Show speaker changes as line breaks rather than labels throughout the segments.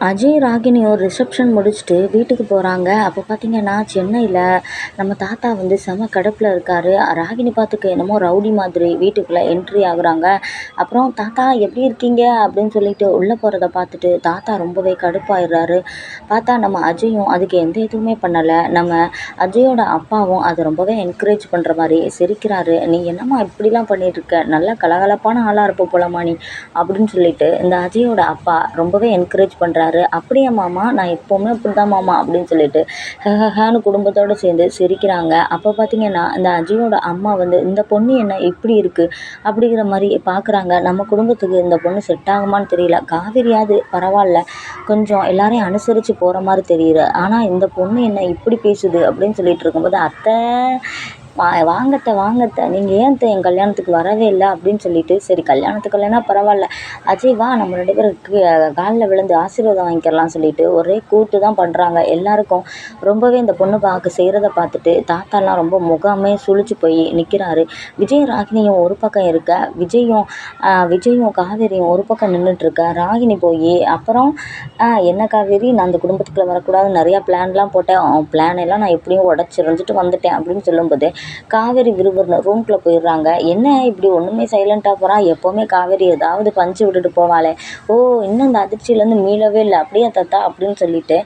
Ajay ராகினியும் reception முடிச்சுட்டு வீட்டுக்கு போகிறாங்க அப்போ பார்த்தீங்கன்னா சென்னையில் நம்ம தாத்தா வந்து செம கடுப்பில் இருக்கார். ராகினி பார்த்துக்க என்னமோ ரவுடி மாதிரி வீட்டுக்குள்ளே என்ட்ரி ஆகுறாங்க. அப்புறம் தாத்தா எப்படி இருக்கீங்க? அப்படின்னு சொல்லிட்டு உள்ளே போகிறத பார்த்துட்டு தாத்தா ரொம்பவே கடுப்பாயிடுறாரு. பார்த்தா நம்ம அஜயும் அதுக்கு எந்த எதுவுமே பண்ணலை. நம்ம அஜயோட அப்பாவும் அதை ரொம்பவே என்கரேஜ் பண்ணுற மாதிரி சிரிக்கிறாரு. நீ என்னம்மா இப்படிலாம் பண்ணிட்டுருக்க? நல்ல நல்லா கலகலப்பான ஆளாக இருப்ப போலமா நீ அப்படின்னு சொல்லிட்டு இந்த அஜயோட அப்பா ரொம்பவே என்கரேஜ் பண்ணுறாரு அப்படியே மாமா நான் எப்போவுமே அப்படி தான் மாமா அப்படின்னு சொல்லிட்டு ஹஹஹான்னு குடும்பத்தோடு சேர்ந்து சிரிக்கிறாங்க. அப்போ பார்த்தீங்கன்னா இந்த அஜயோட அம்மா வந்து இந்த பொண்ணு என்ன இப்படி இருக்குது அப்படிங்கிற மாதிரி பார்க்குறாங்க நம்ம குடும்பத்துக்கு இந்த பொண்ணு செட் ஆகுமான்னு தெரியல. காவிரியாவது பரவாயில்ல. கொஞ்சம் எல்லாரையும் அனுசரித்து போகிற மாதிரி தெரியுது. ஆனால் இந்த பொண்ணு என்ன இப்படி பேசுது அப்படின்னு சொல்லிட்டு இருக்கும்போது அத்தை வா வாங்கத்த வாங்கத்த. நீங்கள் ஏன் அத்தை என் கல்யாணத்துக்கு வரவே இல்லை? அப்படின்னு சொல்லிட்டு சரி கல்யாணத்துக்கு இல்லைன்னா பரவாயில்ல. அஜய் வா நம்ம ரெண்டு பேரும் காலில் விழுந்து ஆசீர்வாதம் வாங்கிக்கிறலாம் சொல்லிட்டு ஒரே கூத்து தான் பண்ணுறாங்க எல்லாருக்கும். ரொம்பவே இந்த பொண்ணு பார்க்க செய்கிறத பார்த்துட்டு தாத்தாலாம் ரொம்ப முகாமே சுழிச்சு போய் நிற்கிறாரு விஜய் ராகினியும் ஒரு பக்கம் இருக்க விஜயும் விஜயும் காவேரியும் ஒரு பக்கம் நின்றுட்டுருக்க ராகினி போய் அப்புறம் என்ன காவேரி நான் அந்த குடும்பத்துக்குள்ளே வரக்கூடாதுன்னு நிறையா பிளான்லாம் போட்டேன். பிளான் எல்லாம் நான் எப்படியும் உடச்சிருந்துட்டு வந்துட்டேன் அப்படின்னு சொல்லும்போது காவேரி விறுவிறுன்னு ரூம்குள்ளே போயிடுறாங்க. என்ன இப்படி ஒன்றுமே சைலண்ட்டாக போகிறான் எப்போவுமே காவேரி ஏதாவது பஞ்சு விட்டுட்டு போவாளே. ஓ இன்னும் இந்த அதிர்ச்சியிலேருந்து மீளவே இல்லை. அப்படியே தத்தா? அப்படின்னு சொல்லிட்டு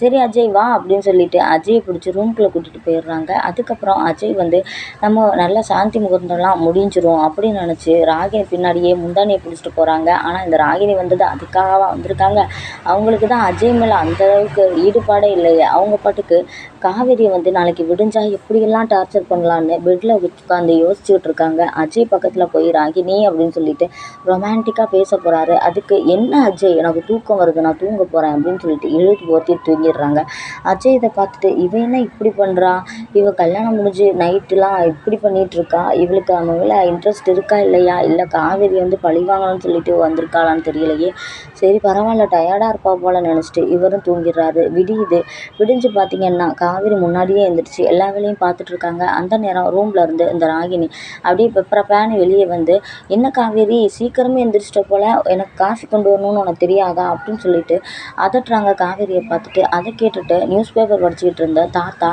சரி அஜய் வா அப்படின்னு சொல்லிட்டு அஜயை பிடிச்சி ரூம்குள்ளே கூட்டிகிட்டு போயிடுறாங்க. அதுக்கப்புறம் அஜய் வந்து நம்ம நல்லா சாந்தி முகூர்த்தம்லாம் முடிஞ்சிரும் அப்படின்னு நினச்சி ராகினி பின்னாடியே முந்தானியை பிடிச்சிட்டு போகிறாங்க ஆனால் இந்த ராகினி வந்தது அதுக்காக வந்திருக்காங்க? அவங்களுக்கு தான் அஜய் மேலே அந்த அளவுக்கு ஈடுபாடே இல்லையே. அவங்க பாட்டுக்கு காவேரியை வந்து நாளைக்கு விடிஞ்சா எப்படியெல்லாம் டார்ச்சர் பண்ணலான்னு பெட்டில் உட்காந்து யோசிச்சுட்டு இருக்காங்க அஜய் பக்கத்தில் போய் ராகினி அப்படின்னு சொல்லிட்டு ரொமான்டிக்காக பேச போகிறாரு அதுக்கு என்ன அஜய்? எனக்கு தூக்கம் வருது. நான் தூங்க போகிறேன் அப்படின்னு சொல்லிட்டு இழுத்து போர்த்தி தூங்கிடுறாங்க. அஜய் இதை பார்த்துட்டு இவன் என்ன இப்படி பண்ணுறா இவ கல்யாணம் முடிஞ்சு நைட்டுலாம் இப்படி பண்ணிகிட்ருக்கா இவளுக்கு அவன் மேலே இன்ட்ரெஸ்ட் இருக்கா இல்லையா? இல்லை காவேரி வந்து பழி வாங்கணும்னு சொல்லிட்டு வந்திருக்காளான்னு தெரியலையே. சரி பரவாயில்ல. டயர்டாக இருப்பா போல் நினச்சிட்டு இவரும் தூங்கிடுறாரு. விடியுது. விடிஞ்சு பார்த்தீங்கன்னா காவேரி முன்னாடியே எழுந்திரிச்சு எல்லா வேலையும் பார்த்துட்ருக்காங்க அந்த நேரம் ரூமில் இருந்து இந்த ராகினி அப்படியே பெப்பரப்பான்னு வெளியே வந்து என்ன காவேரி சீக்கிரமே எந்திரிச்சிட்ட போல் எனக்கு காஃபி கொண்டு வரணும்னு உனக்கு தெரியாதா? அப்படின்னு சொல்லிட்டு அதட்டுறாங்க காவேரியை பார்த்துட்டு. அதை கேட்டுட்டு நியூஸ் பேப்பர் படிச்சுக்கிட்டு இருந்த தாத்தா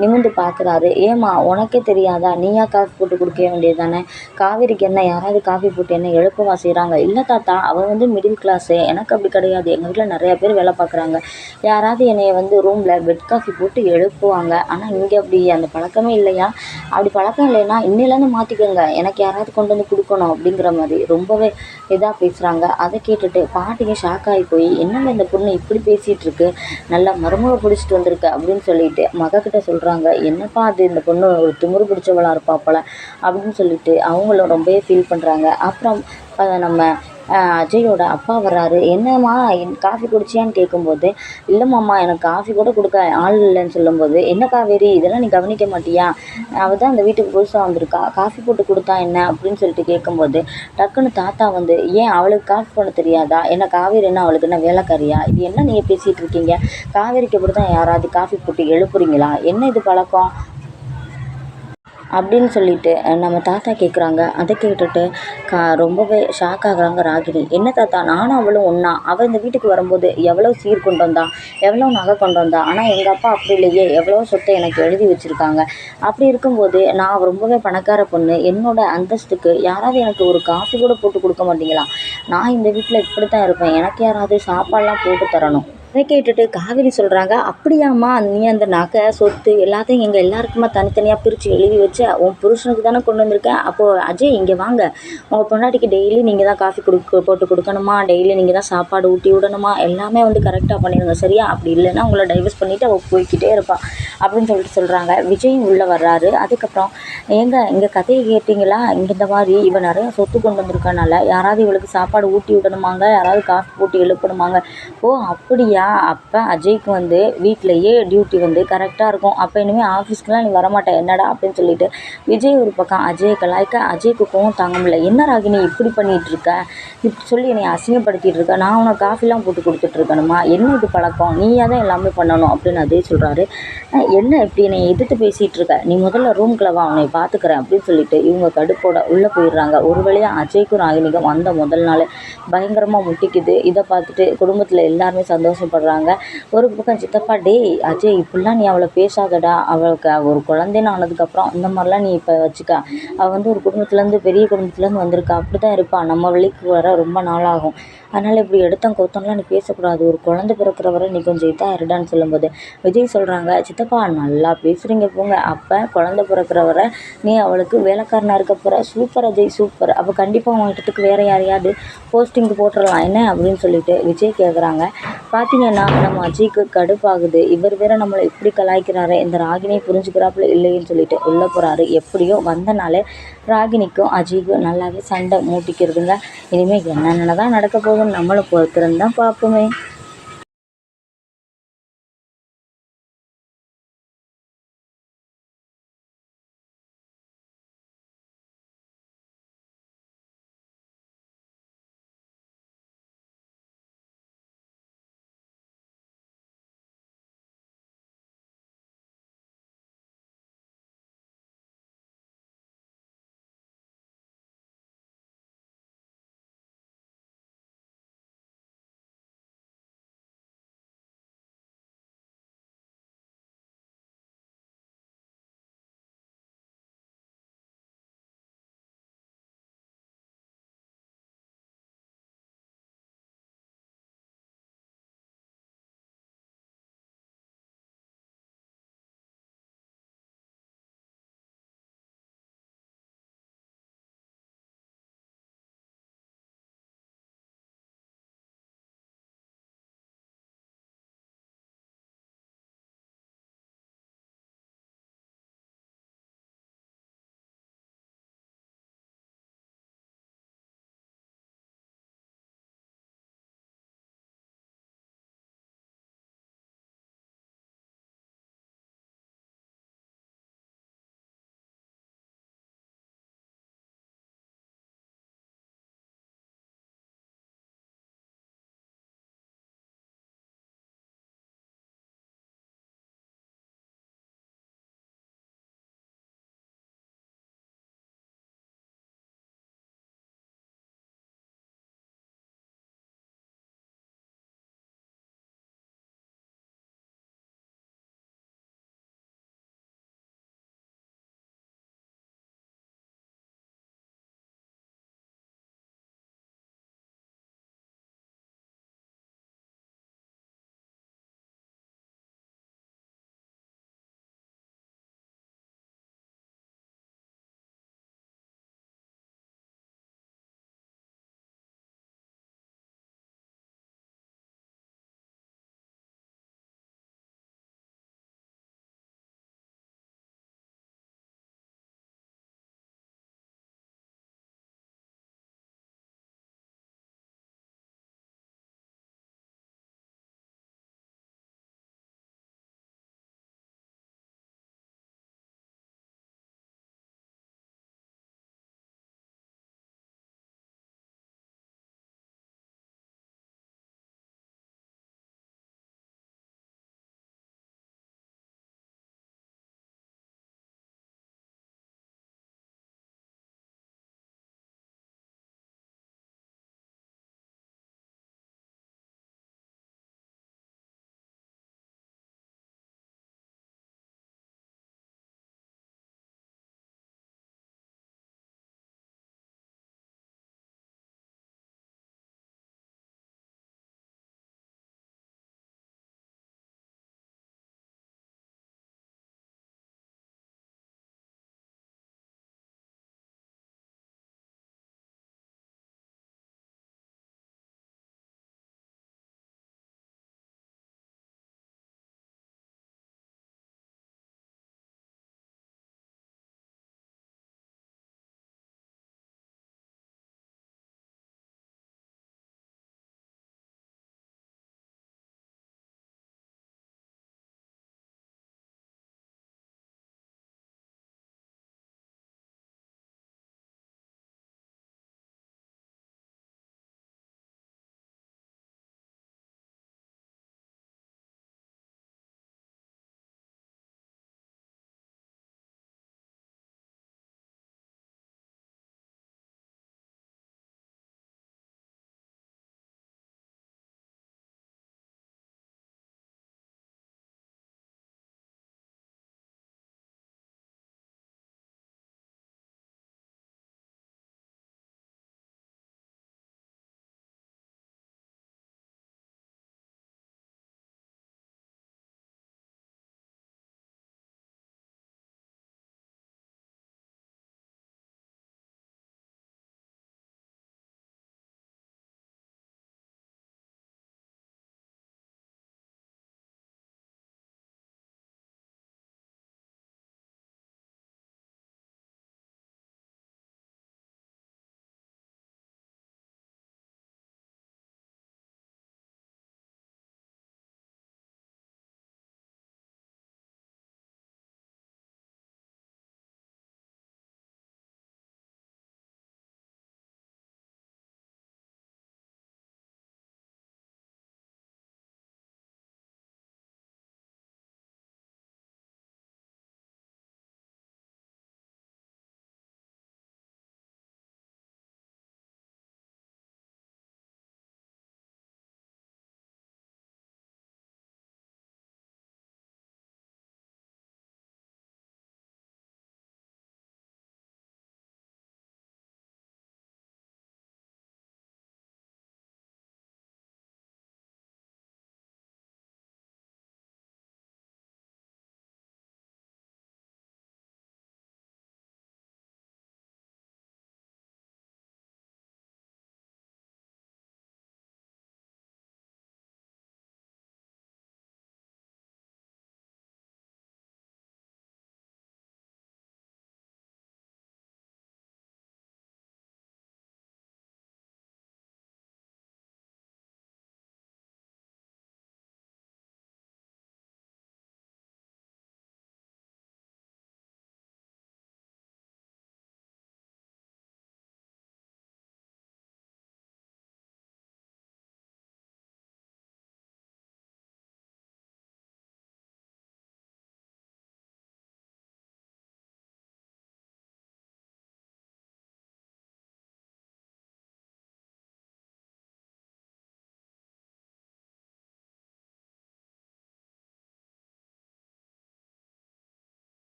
நிமிர்ந்து பார்க்குறாரு ஏம்மா உனக்கே தெரியாதா? நீயா காஃபி போட்டு கொடுக்க வேண்டியது தானே காவேரிக்கு என்ன யாராவது காஃபி போட்டு என்ன எழுப்பவா செய்கிறாங்க இல்லை தாத்தா அவள் வந்து மிடில் கிளாஸு எனக்கு அப்படி கிடையாது. எங்கள் வீட்டில் நிறையா பேர் வேலை பார்க்குறாங்க யாராவது என்னைய வந்து ரூமில் பெட் காஃபி போட்டு எழுப்புவாங்க. ஆனால் இங்கே அப்படி அந்த பழக்கமே இல்லையா? அப்படி பழக்கம் இல்லைன்னா இன்னிலேருந்து மாற்றிக்கோங்க எனக்கு யாராவது கொண்டு வந்து கொடுக்கணும் அப்படிங்கிற மாதிரி ரொம்பவே இதாக பேசுகிறாங்க அதை கேட்டுட்டு பாட்டிங்க ஷாக் ஆகி போய் என்னங்க இந்த பொண்ணு இப்படி பேசிகிட்டு இருக்கு நல்லா மருமக பிடிச்சிட்டு வந்திருக்கு அப்படின்னு சொல்லிட்டு மகக்கிட்ட சொல்கிறாங்க என்னப்பா அது? இந்த பொண்ணு ஒரு திமிரு பிடிச்சவளாக இருப்பாப்பல அப்படின்னு சொல்லிட்டு அவங்களும் ரொம்பவே ஃபீல் பண்ணுறாங்க அப்புறம் அதை நம்ம அஜயோட அப்பா வர்றாரு. என்னம்மா என் காஃபி குடிச்சியான்னு கேட்கும்போது இல்லைம்மாம்மா எனக்கு காஃபி கூட கொடுக்க ஆள் இல்லைன்னு சொல்லும்போது என்ன காவேரி இதெல்லாம் நீ கவனிக்க மாட்டியா? அவள் தான் அந்த வீட்டுக்கு புதுசாக வந்திருக்கா. காஃபி போட்டு கொடுத்தா என்ன? அப்படின்னு சொல்லிட்டு கேட்கும்போது டக்குன்னு தாத்தா வந்து ஏன் அவளுக்கு காஃபி போட தெரியாதா? என்ன காவேரி என்ன அவளுக்கு என்ன வேலைக்காரியா? இது என்ன நீங்கள் பேசிகிட்டு இருக்கீங்க? காவேரிக்கு அப்படி தான் யாராவது காஃபி போட்டு எழுப்புறீங்களா? என்ன இது பழக்கம்? அப்படின்னு சொல்லிட்டு நம்ம தாத்தா கேட்குறாங்க அதை கேட்டுட்டு கா ரொம்பவே ஷாக் ஆகுறாங்க ராகினி. என்ன தாத்தா? நானும் அவளும் ஒன்றா அவள் இந்த வீட்டுக்கு வரும்போது எவ்வளோ சீர் கொண்டு வந்தா? எவ்வளோ நகை கொண்டு வந்தா? ஆனால் எங்கள் அப்பா அப்படி இல்லையே. எவ்வளோ சொத்தை எனக்கு எழுதி வச்சுருக்காங்க. அப்படி இருக்கும்போது நான் ரொம்பவே பணக்கார பொண்ணு. என்னோட அந்தஸ்துக்கு யாராவது எனக்கு ஒரு காஃபி கூட போட்டு கொடுக்க மாட்டீங்களா? நான் இந்த வீட்டில் இப்படி தான் இருப்பேன். எனக்கு யாராவது சாப்பாடெலாம் போட்டு தரணும். அதை கேட்டுட்டு காவிரி சொல்கிறாங்க அப்படியாம்மா நீ அந்த நகை சொத்து எல்லாத்தையும் எங்கள் எல்லாருக்குமா தனித்தனியாக பிரித்து எழுதி வச்சு உன் புருஷனுக்கு தானே கொண்டு வந்திருக்கேன் அப்போது அஜய் இங்கே வாங்க. உங்கள் பொண்டாட்டிக்கு டெய்லி நீங்கள் தான் காஃபி கொடுக்க போட்டு கொடுக்கணுமா? டெய்லி நீங்கள் தான் சாப்பாடு ஊட்டி விடணுமா? எல்லாமே வந்து கரெக்டாக பண்ணிடுங்க சரியா? அப்படி இல்லைன்னா உங்களை டைவர்ஸ் பண்ணிவிட்டு அவள் போய்க்கிட்டே இருப்பாள் அப்படின்னு சொல்லிட்டு சொல்கிறாங்க விஜயும் உள்ளே வர்றாரு. அதுக்கப்புறம் ஏங்க இங்கே கதையை கேட்டிங்களா? இங்கே இந்த மாதிரி இவன் நிறைய சொத்து கொண்டு வந்திருக்கனால யாராவது இவளுக்கு சாப்பாடு ஊட்டி விடணுமாங்க? யாராவது காஃபி போட்டு எழுப்பணுமாங்க? ஓ அப்படியா? பார்த்தீங்கன்னா அப்போ அஜய்க்கு வந்து வீட்டிலையே டியூட்டி வந்து கரெக்டாக இருக்கும். அப்போ இனிமேல் ஆஃபீஸ்க்குலாம் நீ வரமாட்டேன் என்னடா அப்படின்னு சொல்லிட்டு விஜய் ஒரு பக்கம் அஜயை கலாய்க்க அஜய்க்கு கோவம் தாங்க முடியல. என்ன ராகினி இப்படி பண்ணிகிட்டு இருக்க? இப்படி சொல்லி என்னை அசிங்கப்படுத்திட்டு இருக்க? நான் உனக்கு காஃபிலாம் போட்டு கொடுத்துட்ருக்கணுமா என்ன இது பழக்கம்? நீயாக தான் எல்லாமே பண்ணணும். அப்படின்னு அஜய் சொல்கிறாரு என்ன இப்படி என்னை எதிர்த்து பேசிகிட்டு இருக்க? நீ முதல்ல ரூம்குள்ள வா அவனை பார்த்துக்கிறேன் அப்படின்னு சொல்லிட்டு இவங்க கடுப்போட உள்ளே போயிடுறாங்க. ஒரு வழியாக அஜய்க்கும் ராகினிக்கும் வந்த முதல் நாள் பயங்கரமாக முட்டிக்குது. இதை பார்த்துட்டு குடும்பத்தில் எல்லாருமே சந்தோஷம் சந்தோஷப்படுறாங்க. ஒரு பக்கம் சித்தப்பா டேய் அஜய் இப்படிலாம் நீ அவளை பேசாதடா. அவளுக்கு ஒரு குழந்தைன்னு ஆனதுக்கப்புறம் இந்த மாதிரிலாம் நீ இப்போ வச்சுக்க. அவள் வந்து ஒரு குடும்பத்துலேருந்து பெரிய குடும்பத்துலேருந்து வந்திருக்கா. அப்படி தான் இருப்பாள் நம்ம வழிக்கு வர ரொம்ப நாளாகும். அதனால் இப்படி எடுத்தோம் கவுத்தம்லாம் நீ பேசக்கூடாது. ஒரு குழந்தை பிறக்கிற வரை நீ கொஞ்சம் இதாக இருடான்னு சொல்லும்போது. விஜய் சொல்கிறாங்க சித்தப்பா நல்லா பேசுகிறீங்க போங்க. அப்போ குழந்த பிறக்கிற வரை நீ அவளுக்கு வேலைக்காரனாக இருக்க போகிற சூப்பர் அஜய் சூப்பர் அப்போ கண்டிப்பாக உன் இடத்துக்கு வேறு யாரையாவது போஸ்டிங்க்கு போட்டுடலாம். என்ன? அப்படின்னு சொல்லிட்டு விஜய் கேட்குறாங்க பார்த்தீங்கன்னா நம்ம அஜய்க்கு கடுப்பாகுது. இவர் வேற நம்மளை இப்படி கலாய்க்கிறாரு. இந்த ராகினியை புரிஞ்சுக்கிறாப்புல இல்லைன்னு சொல்லிட்டு உள்ளே போகிறாரு எப்படியோ வந்தனாலே ராகினிக்கும் அஜய்க்கும் நல்லாவே சண்டை மூட்டிக்கிறதுங்க. இனிமேல் என்னென்ன தான் நடக்க போகுது நம்மளும் நம்மளை பொறுத்திருந்தான் பார்ப்போமே.